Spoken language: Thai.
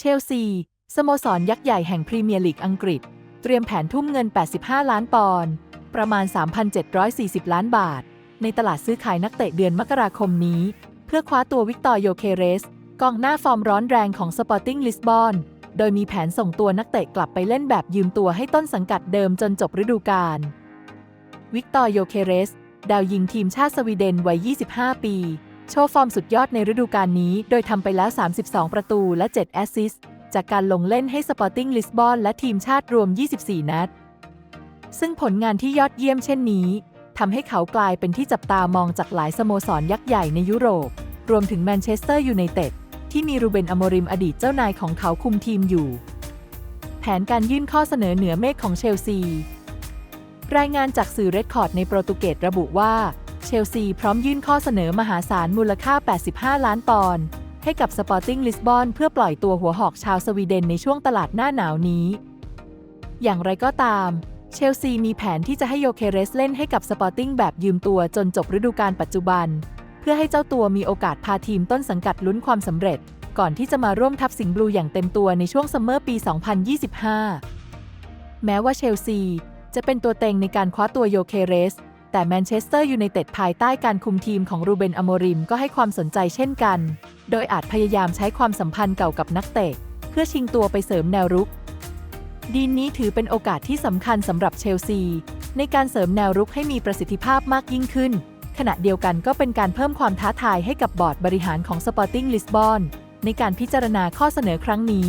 เชลซี สโมสรยักษ์ใหญ่แห่งพรีเมียร์ลีกอังกฤษ เตรียมแผนทุ่มเงิน 85 ล้านปอนด์ประมาณ 3,740 ล้านบาท ในตลาดซื้อขายนักเตะเดือนมกราคมนี้ เพื่อคว้าตัววิกตอร์โยเคเรส กองหน้าฟอร์มร้อนแรงของสปอร์ติ้งลิสบอน โดยมีแผนส่งตัวนักเตะกลับไปเล่นแบบยืมตัวให้ต้นสังกัดเดิมจนจบฤดูกาลวิกตอร์โยเคเรส ดาวยิงทีมชาติสวีเดนวัย 25 ปี โชว์ฟอร์มสุดยอดในฤดูกาลนี้ โดยทำไปแล้ว 32 ประตูและ 7 แอสซิสต์จากการลงเล่นให้สปอร์ติ้งลิสบอนและทีมชาติรวม 24 นัด ซึ่งผลงานที่ยอดเยี่ยมเช่นนี้ทำให้เขากลายเป็นที่จับตามองจากหลายสโมสรยักษ์ใหญ่ในยุโรป รวมถึงแมนเชสเตอร์ยูไนเต็ดที่มีรูเบนอโมริมอดีตเจ้านายของเขาคุมทีมอยู่ แผนการยื่นข้อเสนอเหนือเมฆของเชลซี รายงานจากสื่อเรดคอร์ดในโปรตุเกสระบุว่า เชลซีพร้อมยื่นข้อเสนอมหาศาลมูลค่า 85 ล้านปอนด์ให้กับสปอร์ติ้งลิสบอนเพื่อปล่อยตัวหัวหอกชาวสวีเดนในช่วงตลาดหน้าหนาวนี้ อย่างไรก็ตาม เชลซีมีแผนที่จะให้โยเคเรสเล่นให้กับสปอร์ติ้งแบบยืมตัวจนจบฤดูกาลปัจจุบัน เพื่อให้เจ้าตัวมีโอกาสพาทีมต้นสังกัดลุ้นความสำเร็จ ก่อนที่จะมาร่วมทัพสิงห์บลูอย่างเต็มตัวในช่วงซัมเมอร์ปี 2025 แม้ว่าเชลซีจะเป็นตัวเต็งในการคว้าตัวโยเคเรส แต่แมนเชสเตอร์ยูไนเต็ดภายใต้การคุมทีมของรูเบนอโมริมก็ให้ความสนใจเช่นกัน โดยอาจพยายามใช้ความสัมพันธ์เก่ากับนักเตะ เพื่อชิงตัวไปเสริมแนวรุก ดีนนี้ถือเป็นโอกาสที่สำคัญสำหรับเชลซี ในการเสริมแนวรุกให้มีประสิทธิภาพมากยิ่งขึ้น ขณะเดียวกันก็เป็นการเพิ่มความท้าทายให้กับบอร์ดบริหารของสปอร์ติ้งลิสบอนในการพิจารณาข้อเสนอครั้งนี้